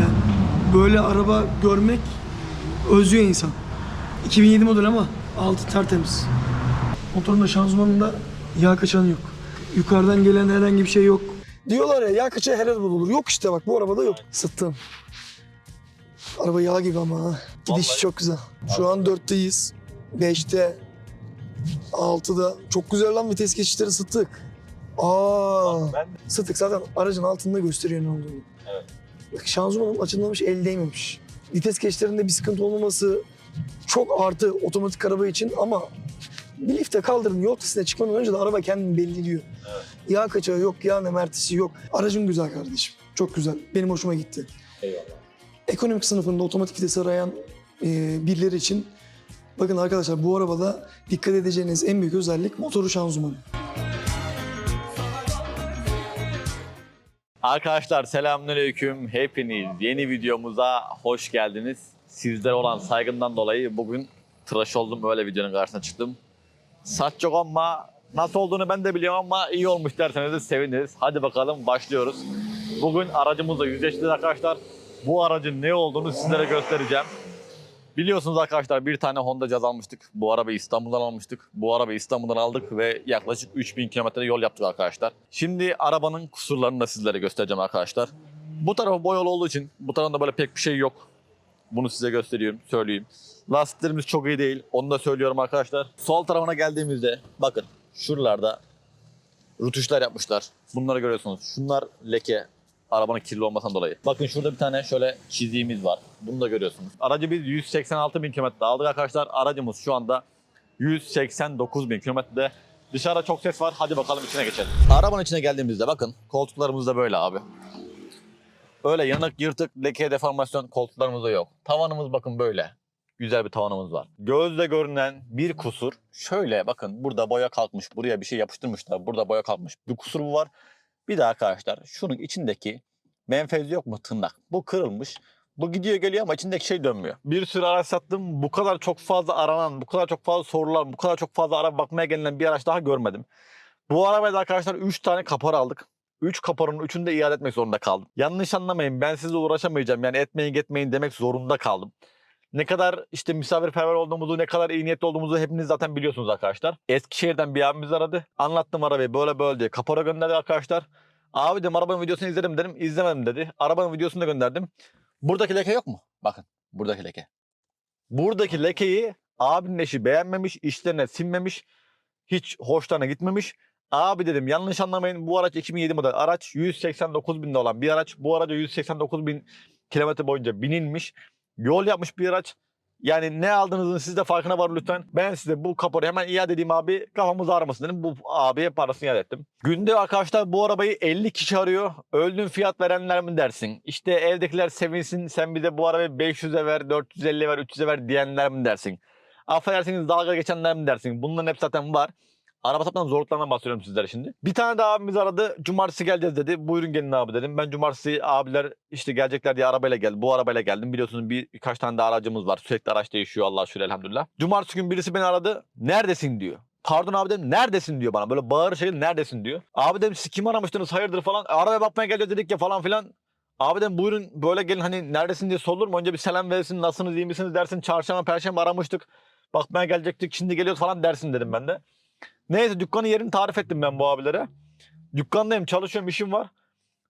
Yani böyle araba görmek özlüyor insan. 2007 model ama altı tertemiz. Motorun da şanzımanında yağ kaçanı yok. Yukarıdan gelen herhangi bir şey yok. Diyorlar ya yağ kaçağı her arabada olur. Yok işte bak bu arabada yok. Sıttım. Araba yağ gibi ama ha. Gidişi Vallahi. çok güzel. Şu an 4'teyiz. 5'te. 6'da. Çok güzel lan vites geçişleri sıttık. Aa. Ben Sıtık zaten aracın altında gösteriyor ne olduğunu. Evet. Şanzımanın açılmamış, el değmemiş. Vites geçişlerinde bir sıkıntı olmaması çok artı otomatik araba için ama bir lifte kaldırın yol testine çıkmadan önce de araba kendini belli diyor. Evet. Yağ kaçağı yok, yağ nemertisi yok. Aracın güzel kardeşim. Çok güzel. Benim hoşuma gitti. eyvallah. Ekonomik sınıfında otomatik vites arayan e, birileri için bakın arkadaşlar bu arabada dikkat edeceğiniz en büyük özellik motoru şanzımanı. Arkadaşlar selamünaleyküm. Hepiniz yeni videomuza hoş geldiniz. Sizlere olan saygımdan dolayı bugün tıraş oldum. Öyle videonun karşısına çıktım. Saç yok ama nasıl olduğunu ben de biliyorum ama iyi olmuş derseniz de seviniriz. Hadi bakalım başlıyoruz. Bugün aracımızla yüzleştik arkadaşlar. Bu aracın ne olduğunu sizlere göstereceğim. Biliyorsunuz arkadaşlar bir tane Honda Jazz almıştık. Bu arabayı İstanbul'dan almıştık. Bu arabayı İstanbul'dan aldık ve yaklaşık 3000 kilometre yol yaptık arkadaşlar. Şimdi arabanın kusurlarını da sizlere göstereceğim arkadaşlar. Bu tarafı boyalı olduğu için bu tarafında böyle pek bir şey yok. Bunu size gösteriyorum, söyleyeyim. Lastiklerimiz çok iyi değil. Onu da söylüyorum arkadaşlar. Sol tarafına geldiğimizde bakın şuralarda rutuşlar yapmışlar. Bunları görüyorsunuz. Şunlar leke. Arabanın kirli olmasından dolayı. Bakın şurada bir tane şöyle çiziğimiz var. Bunu da görüyorsunuz. Aracı biz 186 bin kilometre aldık arkadaşlar. Aracımız şu anda 189 bin kilometrede. Dışarıda çok ses var. Hadi bakalım içine geçelim. Arabanın içine geldiğimizde bakın koltuklarımız da böyle abi. Öyle yanık, yırtık, leke, deformasyon koltuklarımızda yok. Tavanımız bakın böyle. Güzel bir tavanımız var. Gözle görünen bir kusur. Şöyle bakın burada boya kalkmış. Buraya bir şey yapıştırmışlar. Burada boya kalkmış. Bir kusur bu var. Bir daha arkadaşlar şunun içindeki menfez yok mu tırnak? Bu kırılmış. Bu gidiyor geliyor ama içindeki şey dönmüyor. Bir sürü araç sattım. Bu kadar çok fazla aranan, bu kadar çok fazla sorulan, bu kadar çok fazla araba bakmaya gelinen bir araç daha görmedim. Bu arabaya da arkadaşlar 3 tane kapor aldık. 3 kaporun 3'ünü de iade etmek zorunda kaldım. Yanlış anlamayın ben sizle uğraşamayacağım. Yani etmeyin gitmeyin demek zorunda kaldım. Ne kadar işte misafirperver olduğumuzu, ne kadar iyi niyetli olduğumuzu hepiniz zaten biliyorsunuz arkadaşlar. Eskişehir'den bir abimiz aradı. Anlattım arabayı böyle böyle diye. Kapora gönderdi arkadaşlar. Abi dedim arabanın videosunu izledim dedim. İzlemedim dedi. Arabanın videosunu da gönderdim. Buradaki leke yok mu? Bakın buradaki leke. Buradaki lekeyi abinin eşi beğenmemiş, işlerine sinmemiş. Hiç hoşlarına gitmemiş. Abi dedim yanlış anlamayın bu araç 2007 model araç 189 binde olan bir araç. Bu araca 189 bin kilometre boyunca binilmiş. Yol yapmış bir araç. Yani ne aldığınızın siz de farkına var lütfen. Ben size bu kaporu hemen iade edeyim abi. Kafamız ağrımasın dedim. Bu abiye parasını iade ettim. Günde arkadaşlar bu arabayı 50 kişi arıyor. Öldün fiyat verenler mi dersin? İşte evdekiler sevinsin sen bize bu arabayı 500'e ver, 450 ver, 300'e ver diyenler mi dersin? Affedersiniz dalga geçenler mi dersin? Bunların hepsi zaten var. Araba satmanın zorluklarından bahsediyorum sizlere şimdi. Bir tane de abimiz aradı. Cumartesi geleceğiz dedi. Buyurun gelin abi dedim. Ben cumartesi abiler işte gelecekler diye arabayla geldim. Bu arabayla geldim. Biliyorsunuz bir, birkaç tane de aracımız var. Sürekli araç değişiyor Allah şükür elhamdülillah. Cumartesi gün birisi beni aradı. Neredesin diyor. Pardon abi dedim neredesin diyor bana. Böyle bağır şey neredesin diyor. Abi dedim siz kim aramıştınız hayırdır falan. Arabaya bakmaya geleceğiz dedik ya falan filan. Abi dedim buyurun böyle gelin hani neredesin diye sorulur mu? Önce bir selam verirsin nasılsınız iyi misiniz dersin. Çarşamba perşembe aramıştık. Bakmaya gelecektik şimdi geliyoruz falan dersin dedim ben de. Neyse dükkanın yerini tarif ettim ben bu abilere. Dükkandayım çalışıyorum işim var.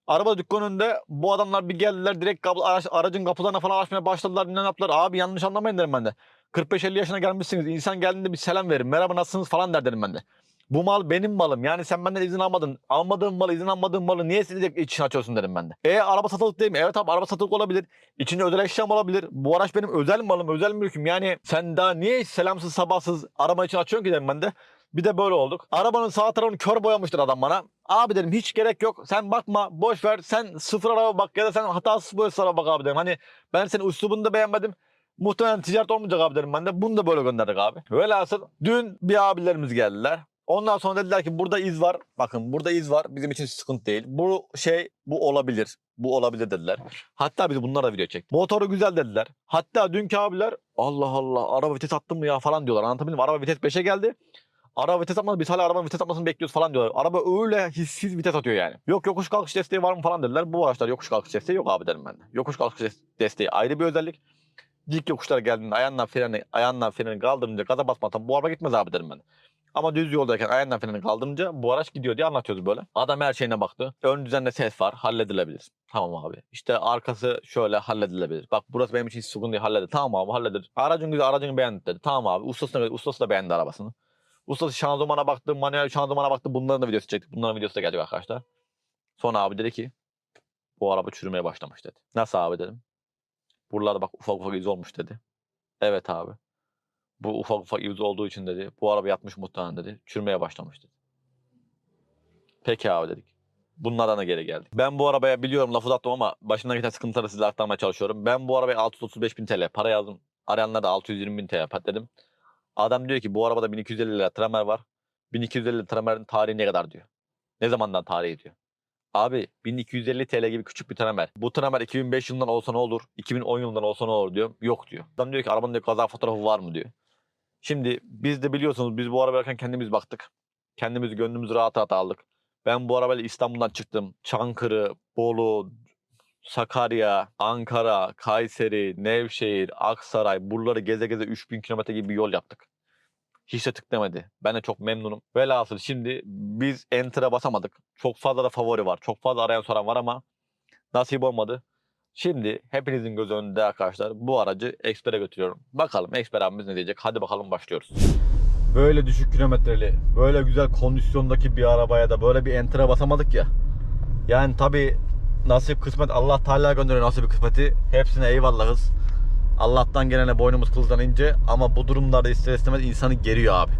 Araba dükkanın önünde bu adamlar bir geldiler direkt kapı, araç- aracın kapılarına falan açmaya başladılar. Ne yaptılar? Abi yanlış anlamayın dedim ben de. 45-50 yaşına gelmişsiniz. İnsan geldiğinde bir selam verin. Merhaba nasılsınız falan der dedim ben de. Bu mal benim malım. Yani sen benden izin almadın. Almadığın malı, izin almadığın malı niye siz için açıyorsun dedim ben de. E araba satılık değil mi? Evet abi araba satılık olabilir. İçinde özel eşyam olabilir. Bu araç benim özel malım, özel mülküm. Yani sen daha niye selamsız sabahsız araba için açıyorsun ki dedim ben de. Bir de böyle olduk. Arabanın sağ tarafını kör boyamıştır adam bana. Abi dedim hiç gerek yok. Sen bakma boş ver. Sen sıfır araba bak ya da sen hatasız boyasız araba bak abi dedim. Hani ben senin üslubunu da beğenmedim. Muhtemelen ticaret olmayacak abi dedim ben de. Bunu da böyle gönderdik abi. Velhasıl dün bir abilerimiz geldiler. Ondan sonra dediler ki burada iz var. Bakın burada iz var. Bizim için sıkıntı değil. Bu şey bu olabilir. Bu olabilir dediler. Hatta biz bunlara video çektik. Motoru güzel dediler. Hatta dünkü abiler Allah Allah araba vites attın mı ya falan diyorlar. Anlatabildim mi? Araba vites 5'e geldi. Araba vites atmadı. Biz hala arabanın vites atmasını bekliyoruz falan diyorlar. Araba öyle hissiz vites atıyor yani. Yok yokuş kalkış desteği var mı falan dediler. Bu araçlar yokuş kalkış desteği yok abi dedim ben de. Yokuş kalkış des- desteği ayrı bir özellik. Dik yokuşlara geldiğinde ayağından freni, ayağından freni kaldırınca gaza basmadan bu araba gitmez abi dedim ben. Ama düz yoldayken ayağından freni kaldırınca bu araç gidiyor diye anlatıyordu böyle. Adam her şeyine baktı. Ön düzende ses var halledilebilir. Tamam abi. İşte arkası şöyle halledilebilir. Bak burası benim için sıkıntı değil halledilir. Tamam abi halledilir. Aracın güzel aracını beğendik dedi. Tamam abi. Ustasına, ustası da beğendi arabasını. Ustası şanzımana baktı, manuel şanzımana baktı. Bunların da videosu çektik. Bunların videosu da gelecek arkadaşlar. Sonra abi dedi ki bu araba çürümeye başlamış dedi. Nasıl abi dedim. Buralarda bak ufak ufak iz olmuş dedi. Evet abi. Bu ufak ufak iz olduğu için dedi. Bu araba yatmış muhtemelen dedi. Çürümeye başlamış dedi. Peki abi dedik. Bunlardan da geri geldik. Ben bu arabaya biliyorum lafı uzattım ama başımdan geçen sıkıntıları size aktarmaya çalışıyorum. Ben bu arabaya 635 bin TL para yazdım. Arayanlar da 620 bin TL dedim. Adam diyor ki bu arabada 1250 lira tramer var. 1250 lira tramerin tarihi ne kadar diyor. Ne zamandan tarihi diyor. Abi 1250 TL gibi küçük bir tramer. Bu tramer 2005 yılından olsa ne olur? 2010 yılından olsa ne olur diyor. Yok diyor. Adam diyor ki arabanın diyor, kaza fotoğrafı var mı diyor. Şimdi biz de biliyorsunuz biz bu arabaya alırken kendimiz baktık. Kendimiz gönlümüzü rahat rahat aldık. Ben bu arabayla İstanbul'dan çıktım. Çankırı, Bolu, Sakarya, Ankara, Kayseri, Nevşehir, Aksaray buraları geze geze 3000 kilometre gibi bir yol yaptık. Hiç de tıklamedi. Ben de çok memnunum. Velhasıl şimdi biz enter'a basamadık. Çok fazla da favori var. Çok fazla arayan soran var ama nasip olmadı. Şimdi hepinizin göz önünde arkadaşlar bu aracı Expert'e götürüyorum. Bakalım Expert abimiz ne diyecek. Hadi bakalım başlıyoruz. Böyle düşük kilometreli, böyle güzel kondisyondaki bir arabaya da böyle bir enter'a basamadık ya. Yani tabi nasip kısmet Allah Teala gönderiyor nasip kısmeti. Hepsine eyvallahız. Allah'tan gelene boynumuz kıldan ince ama bu durumlarda ister istemez insanı geriyor abi.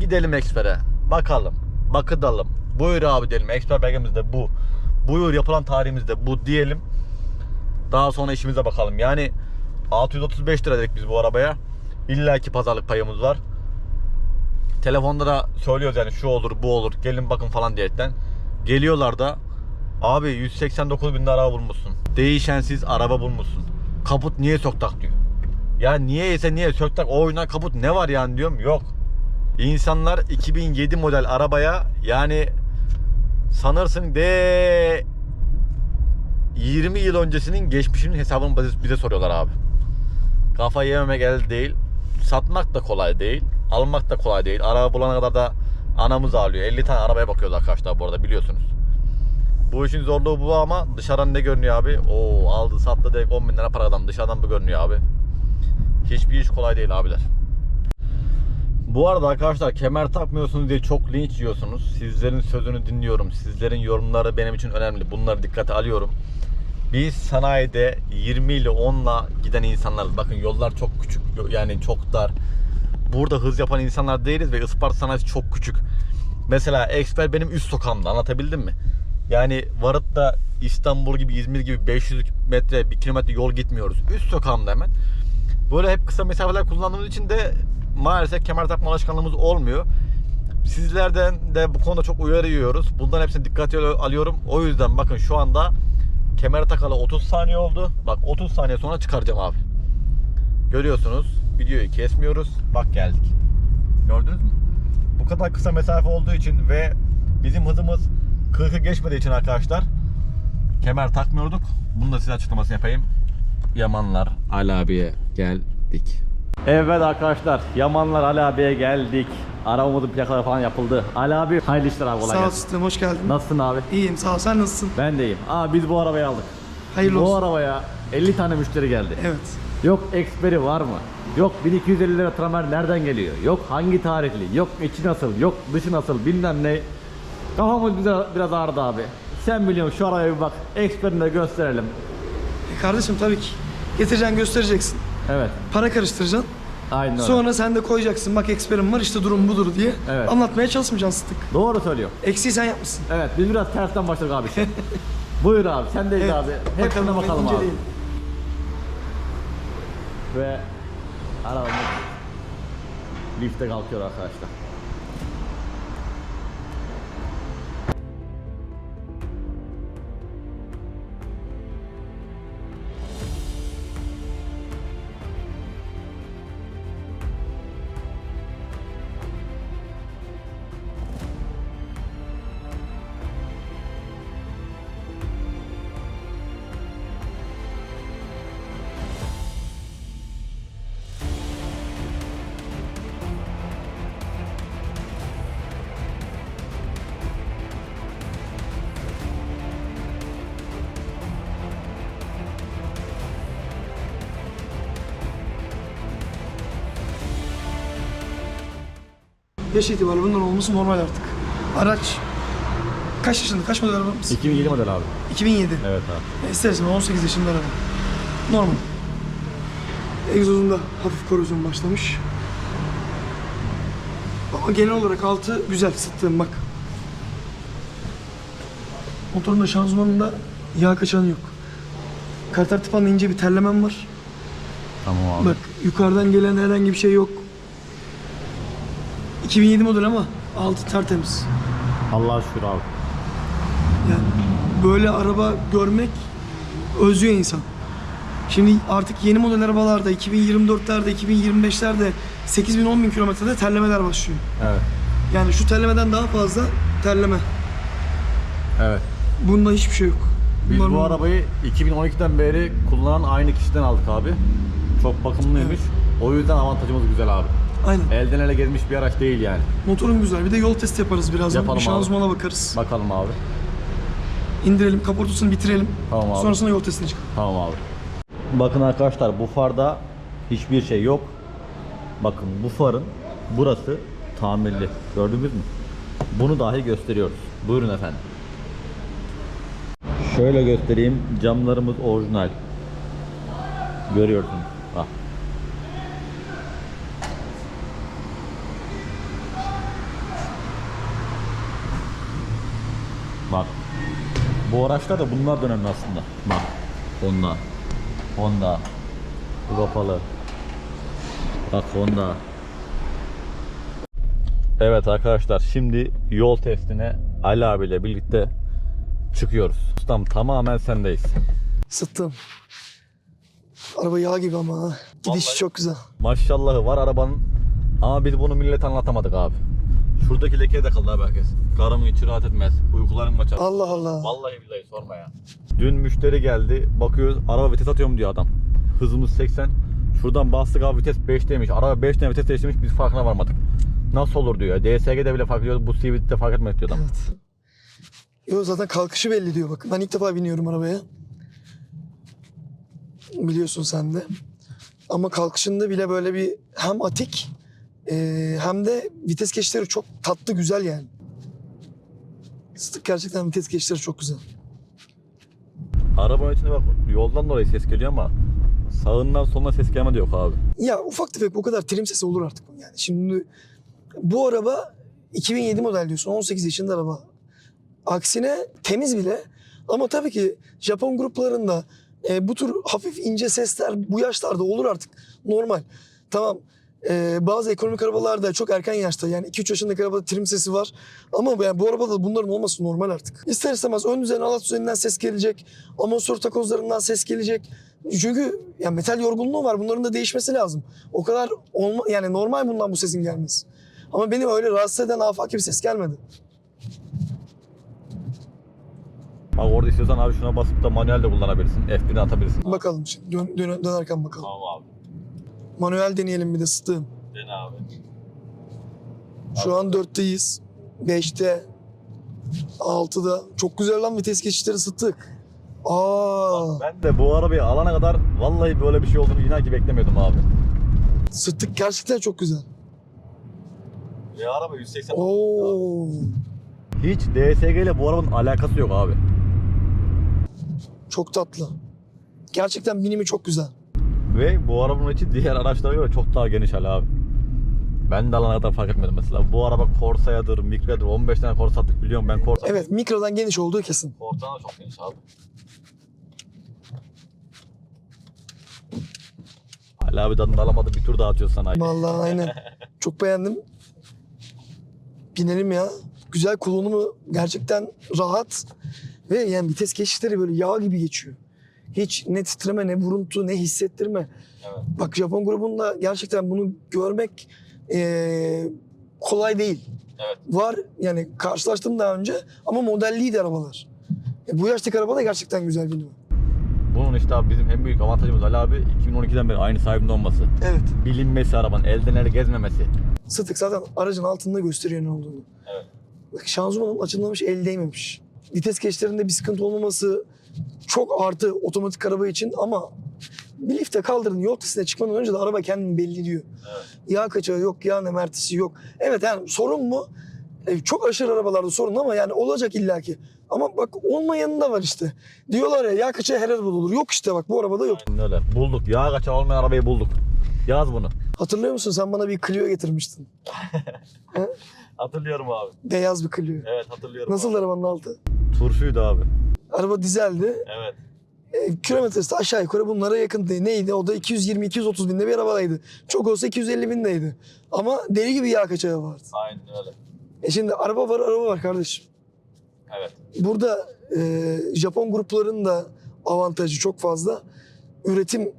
Gidelim Expert'e. Bakalım. Bakıdalım. Buyur abi diyelim. Expert belgemiz de bu. Buyur yapılan tarihimiz de bu diyelim. Daha sonra işimize bakalım. Yani 635 lira dedik biz bu arabaya. İlla ki pazarlık payımız var. Telefonda da söylüyoruz yani şu olur bu olur gelin bakın falan diyerekten. Geliyorlar da abi 189 bin araba bulmuşsun. Değişensiz araba bulmuşsun. Kaput niye söktak diyor. Ya niye ise niye söktak o oyundan kaput ne var yani diyorum yok. İnsanlar 2007 model arabaya yani sanırsın de 20 yıl öncesinin geçmişinin hesabını bize soruyorlar abi. Kafa yememek elde değil. Satmak da kolay değil. Almak da kolay değil. Araba bulana kadar da anamız ağlıyor. 50 tane arabaya bakıyoruz arkadaşlar bu arada biliyorsunuz. Bu işin zorluğu bu ama dışarıdan ne görünüyor abi? Oo aldı sattı direkt 10 bin lira para adam. Dışarıdan bu görünüyor abi. Hiçbir iş kolay değil abiler. Bu arada arkadaşlar kemer takmıyorsunuz diye çok linç yiyorsunuz. Sizlerin sözünü dinliyorum. Sizlerin yorumları benim için önemli. Bunları dikkate alıyorum. Biz sanayide 20 ile 10 ile giden insanlarız. Bakın yollar çok küçük yani çok dar. Burada hız yapan insanlar değiliz ve Isparta sanayisi çok küçük. Mesela Expert benim üst sokağımda anlatabildim mi? Yani varıp da İstanbul gibi İzmir gibi 500 metre 1 kilometre yol gitmiyoruz. Üst sokağımda hemen. Böyle hep kısa mesafeler kullandığımız için de maalesef kemer takma alışkanlığımız olmuyor. Sizlerden de bu konuda çok uyarı yiyoruz. Bundan hepsini dikkate alıyorum. O yüzden bakın şu anda kemer takalı 30 saniye oldu. Bak 30 saniye sonra çıkaracağım abi. Görüyorsunuz. Videoyu kesmiyoruz. Bak geldik. Gördünüz mü? Bu kadar kısa mesafe olduğu için ve bizim hızımız 40'ı geçmediği için arkadaşlar kemer takmıyorduk. Bunu da size açıklamasını yapayım. Yamanlar Ali abiye geldik. Evet arkadaşlar Yamanlar Ali abiye geldik. Arabamızın plakaları falan yapıldı. Ali abi hayırlı işler abi kolay Sağ ol gelsin. Sistem hoş geldin. Nasılsın abi? İyiyim sağ ol sen nasılsın? Ben de iyiyim. Aa biz bu arabayı aldık. Hayırlı bu olsun. arabaya 50 tane müşteri geldi. Evet. Yok eksperi var mı? Yok 1250 lira tramer nereden geliyor? Yok hangi tarihli? Yok içi nasıl? Yok dışı nasıl? Bilmem ne. Kafamız biraz, biraz ağrıdı abi. Sen biliyorsun şu arabaya bir bak. Eksperini de gösterelim. E kardeşim tabii ki. Getireceksin göstereceksin. Evet. Para karıştıracaksın. Aynen öyle. Sonra sen de koyacaksın bak eksperim var işte durum budur diye. Evet. Anlatmaya çalışmayacaksın sıktık. Doğru söylüyor. Eksiği sen yapmışsın. Evet biz biraz tersten başladık abi. Buyur abi sendeyiz Evet, abi. Hepsine bakalım, bakalım abi. inceleyin. Ve arabamız lifte kalkıyor arkadaşlar. Yaş itibariyle bunların olması normal artık. Araç kaç yaşında? Kaç model arabamız? 2007 model abi. 2007. Evet abi. E, istersen 18 yaşında araba. Normal. Egzozunda hafif korozyon başlamış. Ama genel olarak altı güzel sıttığım bak. Motorun da şanzımanında yağ kaçanı yok. Karter tıpanla ince bir terlemem var. Tamam abi. Bak yukarıdan gelen herhangi bir şey yok. 2007 model ama altı tertemiz. Allah'a şükür abi. Yani böyle araba görmek özlüyor insan. Şimdi artık yeni model arabalarda 2024'lerde, 2025'lerde 8 bin 10 bin kilometrede terlemeler başlıyor. Evet. Yani şu terlemeden daha fazla terleme. Evet. Bunda hiçbir şey yok. Biz Bunlar bu normal. arabayı 2012'den beri kullanan aynı kişiden aldık abi. Çok bakımlıymış. O yüzden avantajımız güzel abi. Aynen. Elden ele gezmiş bir araç değil yani. Motorun güzel. Bir de yol testi yaparız birazdan. Yapalım bir abi. şanzımana bakarız. Bakalım abi. İndirelim, kaportasını bitirelim. Tamam abi. Sonrasında yol testine çıkalım. Tamam abi. Bakın arkadaşlar bu farda hiçbir şey yok. Bakın bu farın burası tamirli. Gördünüz mü? Bunu dahi gösteriyoruz. Buyurun efendim. Şöyle göstereyim. Camlarımız orijinal. Görüyorsunuz. Bak. Bak. Bu araçlar da bunlar da önemli aslında. Bak. Honda. Honda. Bu kapalı. Bak Honda. Evet arkadaşlar şimdi yol testine Ali abiyle birlikte çıkıyoruz. Ustam tamamen sendeyiz. Sıttım. Araba yağ gibi ama ha. Vallahi- çok güzel. Maşallahı var arabanın ama biz bunu millete anlatamadık abi. Şuradaki leke de kaldı abi herkes. Karımın içi rahat etmez. Uykularım kaçar. Allah Allah. Vallahi billahi sorma ya. Dün müşteri geldi. Bakıyoruz araba vites atıyorum diyor adam. Hızımız 80. Şuradan bastık abi vites 5'teymiş. Araba 5 tane vites değiştirmiş biz farkına varmadık. Nasıl olur diyor. DSG'de bile fark ediyor. Bu CVT'de fark etmez diyor adam. Evet. Yo zaten kalkışı belli diyor bak. Ben ilk defa biniyorum arabaya. Biliyorsun sen de. Ama kalkışında bile böyle bir hem atik eee, hem de vites geçişleri çok tatlı güzel yani. Sıtık gerçekten vites geçişleri çok güzel. Arabanın içinde bak yoldan dolayı ses geliyor ama sağından soluna ses gelmedi yok abi. Ya ufak tefek bu kadar trim sesi olur artık. Yani şimdi bu araba 2007 model diyorsun 18 yaşında araba. Aksine temiz bile ama tabii ki Japon gruplarında e, bu tür hafif ince sesler bu yaşlarda olur artık normal. Tamam e, bazı ekonomik arabalarda çok erken yaşta yani 2-3 yaşındaki arabada trim sesi var. Ama yani bu arabada bunların olması normal artık. İster istemez ön düzen alat düzeninden ses gelecek. Amortisör takozlarından ses gelecek. Çünkü ya metal yorgunluğu var. Bunların da değişmesi lazım. O kadar olma yani normal bundan bu sesin gelmesi. Ama benim öyle rahatsız eden afaki bir ses gelmedi. Bak orada istiyorsan abi şuna basıp da manuel de kullanabilirsin. F1'de atabilirsin. Bakalım şimdi dön, dön- dönerken bakalım. Tamam abi. Manuel deneyelim bir de sıtığım. Dene abi. Şu an 4'teyiz. 5'te. 6'da. Çok güzel lan vites geçişleri sıttık. Aa, Ben de bu arabayı alana kadar vallahi böyle bir şey olduğunu inan ki beklemiyordum abi. sıttık gerçekten çok güzel. Ya araba 180 Oo. Hiç DSG ile bu arabanın alakası yok abi. Çok tatlı. Gerçekten binimi çok güzel. Ve bu arabanın içi diğer araçlara göre çok daha geniş hala abi. Ben de alana kadar fark etmedim mesela. Bu araba Corsa'yadır, Micra'dır. 15 tane Corsa attık biliyorum ben Corsa. Evet mikrodan geniş olduğu kesin. Corsa'nın da çok geniş abi. Hala abi tadını alamadı bir tur daha atıyor sana. Vallahi aynen. Çok beğendim. Binelim ya. Güzel kullanımı gerçekten rahat. Ve yani vites geçişleri böyle yağ gibi geçiyor. Hiç ne titreme ne vuruntu ne hissettirme. Evet. Bak Japon grubunda gerçekten bunu görmek eee, kolay değil. Evet. Var yani karşılaştım daha önce ama modelliydi arabalar. E, bu yaştaki araba da gerçekten güzel binimi. Bunun işte abi bizim en büyük avantajımız Ali abi 2012'den beri aynı sahibinde olması. Evet. Bilinmesi arabanın, elden ele gezmemesi. Sıtık zaten aracın altında gösteriyor ne olduğunu. Evet. Bak şanzımanın açılmamış el değmemiş. Vites geçişlerinde bir sıkıntı olmaması çok artı otomatik araba için ama bir lifte kaldırdın yol testine çıkmadan önce de araba kendini belli diyor. Yağ kaçağı yok, yağ nemertisi yok. Evet yani sorun mu? E, çok aşırı arabalarda sorun ama yani olacak illaki. Ama bak olmayanı da var işte. Diyorlar ya yağ kaçağı her arabada olur. Yok işte bak bu arabada yok. Aynen öyle. Bulduk. Yağ kaçağı olmayan arabayı bulduk. Yaz bunu. Hatırlıyor musun sen bana bir Clio getirmiştin. Hatırlıyorum abi. Beyaz bir Clio. Evet hatırlıyorum. Nasıl arabanın altı? Turşuydu abi. Araba dizeldi. Evet. E, kilometresi de aşağı yukarı bunlara yakındı. Neydi? O da 220-230 binde bir arabaydı. Çok olsa 250 bindeydi. Ama deli gibi yağ kaçağı vardı. Aynen öyle. E şimdi araba var araba var kardeşim. Evet. Burada e, Japon gruplarının da avantajı çok fazla. Üretim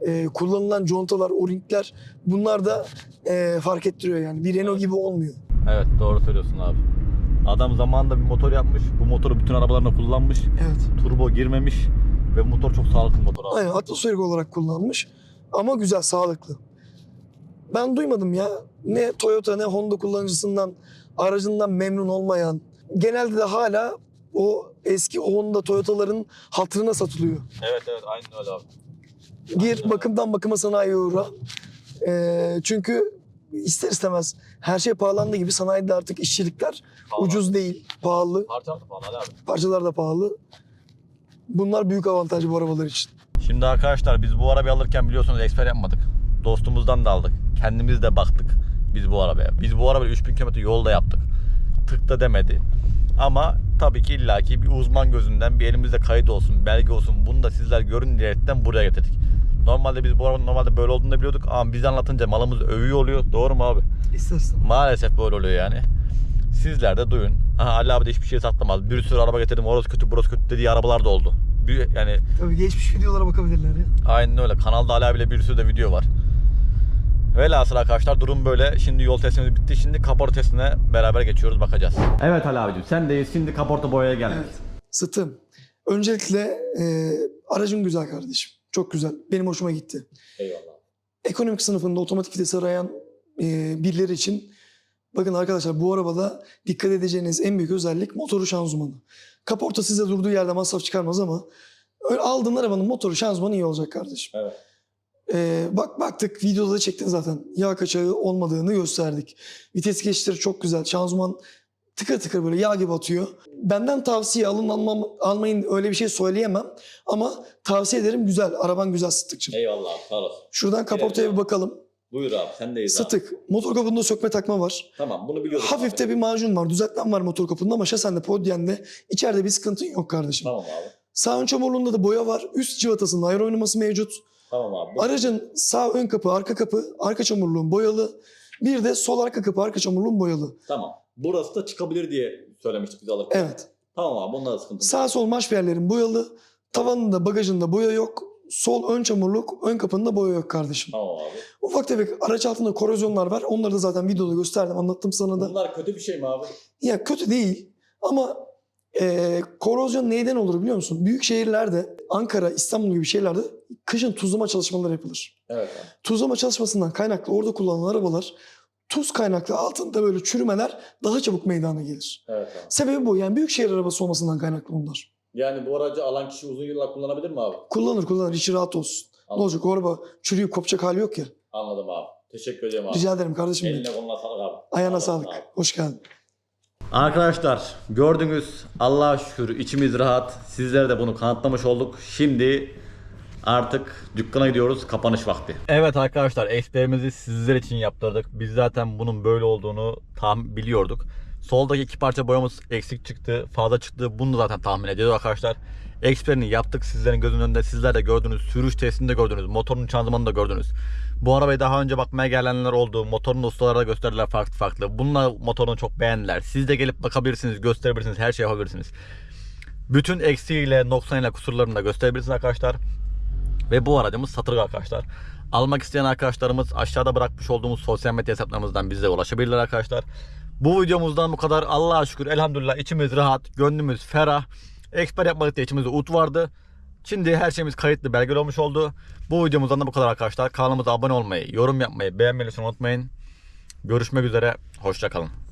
e, kullanılan contalar, o-ringler bunlar da e, fark ettiriyor yani. Bir Renault gibi olmuyor. Evet doğru söylüyorsun abi. Adam zamanında bir motor yapmış. Bu motoru bütün arabalarında kullanmış. Evet. Turbo girmemiş. Ve motor çok sağlıklı motor abi. Aynen atmosferik olarak kullanmış. Ama güzel, sağlıklı. Ben duymadım ya. Ne Toyota ne Honda kullanıcısından, aracından memnun olmayan. Genelde de hala o eski Honda Toyota'ların hatırına satılıyor. Evet evet aynen öyle abi. Gir bakımdan bakıma sanayiye uğra. Ee, çünkü ister istemez her şey pahalandığı gibi sanayide artık işçilikler ucuz değil, pahalı. Parça mı falan abi? Parçalar da pahalı. Bunlar büyük avantaj bu arabalar için. Şimdi arkadaşlar biz bu arabayı alırken biliyorsunuz eksper yapmadık. Dostumuzdan da aldık. Kendimiz de baktık biz bu arabaya. Biz bu arabayı 3000 km yolda yaptık. Tık da demedi. Ama tabii ki illaki bir uzman gözünden bir elimizde kayıt olsun, belge olsun. Bunu da sizler görün diyerekten buraya getirdik. Normalde biz bu arabanın normalde böyle olduğunu da biliyorduk ama biz anlatınca malımız övüyor oluyor. Doğru mu abi? İster istemez. Maalesef böyle oluyor yani. Sizler de duyun. Aha, Ali abi de hiçbir şey saklamaz. Bir sürü araba getirdim. Orası kötü, burası kötü dediği arabalar da oldu. Bir, yani Tabii geçmiş videolara bakabilirler ya. Aynen öyle. Kanalda Ali abiyle bir sürü de video var. Velhasıl arkadaşlar durum böyle. Şimdi yol testimiz bitti. Şimdi kaporta testine beraber geçiyoruz bakacağız. Evet Ali abicim sen de şimdi kaporta boyaya geldik. Evet. Sıtım. Öncelikle e, aracın güzel kardeşim. Çok güzel. Benim hoşuma gitti. Eyvallah. Ekonomik sınıfında otomatik vites arayan e, birileri için bakın arkadaşlar bu arabada dikkat edeceğiniz en büyük özellik motoru şanzımanı. Kaporta size durduğu yerde masraf çıkarmaz ama öyle aldığın arabanın motoru şanzımanı iyi olacak kardeşim. Evet. E, bak baktık videoda da çektin zaten. Yağ kaçağı olmadığını gösterdik. Vites geçişleri çok güzel. Şanzıman tıkır tıkır böyle yağ gibi atıyor. Benden tavsiye alın almam, almayın öyle bir şey söyleyemem. Ama tavsiye ederim güzel. Araban güzel Sıtıkçım. Eyvallah abi sağ olasın. Şuradan kaportaya bir bakalım. Buyur abi sendeyiz Sıtık. Motor kapında sökme takma var. Tamam bunu biliyorum. Hafif de bir macun var. Düzeltmem var motor kapında ama şasende podyende içeride bir sıkıntın yok kardeşim. Tamam abi. Sağ ön çamurluğunda da boya var. Üst cıvatasında ayar oynaması mevcut. Tamam abi. Aracın sağ ön kapı, arka kapı, arka çamurluğun boyalı. Bir de sol arka kapı, arka çamurluğun boyalı. Tamam. Burası da çıkabilir diye söylemiştik biz alırken. Evet. Tamam abi da sıkıntı Sağ sol marşpiyerlerin boyalı. Tavanında, bagajında boya yok. Sol ön çamurluk, ön kapında boya yok kardeşim. Tamam abi. Ufak tefek araç altında korozyonlar var. Onları da zaten videoda gösterdim, anlattım sana da. Bunlar kötü bir şey mi abi? Ya kötü değil ama e, korozyon neyden olur biliyor musun? Büyük şehirlerde, Ankara, İstanbul gibi şehirlerde kışın tuzlama çalışmaları yapılır. Evet abi. Tuzlama çalışmasından kaynaklı orada kullanılan arabalar tuz kaynaklı altında böyle çürümeler daha çabuk meydana gelir. Evet abi. Sebebi bu yani büyük şehir arabası olmasından kaynaklı bunlar. Yani bu aracı alan kişi uzun yıllar kullanabilir mi abi? Kullanır kullanır içi rahat olsun. Ne Anladım. olacak o araba çürüyüp kopacak hali yok ya. Anladım abi. Teşekkür ederim abi. Rica ederim kardeşim. Eline koluna sağlık abi. Ayağına sağlık. abi. Hoş geldin. Arkadaşlar gördünüz Allah'a şükür içimiz rahat. Sizlere de bunu kanıtlamış olduk. Şimdi artık dükkana gidiyoruz. Kapanış vakti. Evet arkadaşlar eksperimizi sizler için yaptırdık. Biz zaten bunun böyle olduğunu tam biliyorduk. Soldaki iki parça boyamız eksik çıktı. Fazla çıktı. Bunu da zaten tahmin ediyorduk arkadaşlar. Eksperini yaptık sizlerin gözünün önünde. Sizler de gördünüz. Sürüş testini de gördünüz. Motorun şanzımanını da gördünüz. Bu arabayı daha önce bakmaya gelenler oldu. Motorun ustaları da gösterdiler farklı farklı. Bununla motorunu çok beğendiler. Siz de gelip bakabilirsiniz, gösterebilirsiniz, her şey yapabilirsiniz. Bütün eksiğiyle, noksanıyla, kusurlarını da gösterebilirsiniz arkadaşlar. Ve bu aracımız satılık arkadaşlar. Almak isteyen arkadaşlarımız aşağıda bırakmış olduğumuz sosyal medya hesaplarımızdan bize ulaşabilirler arkadaşlar. Bu videomuzdan bu kadar. Allah'a şükür elhamdülillah içimiz rahat, gönlümüz ferah. Eksper yapmadık diye içimizde ut vardı. Şimdi her şeyimiz kayıtlı belgeli olmuş oldu. Bu videomuzdan da bu kadar arkadaşlar. Kanalımıza abone olmayı, yorum yapmayı, beğenmeyi unutmayın. Görüşmek üzere. Hoşçakalın.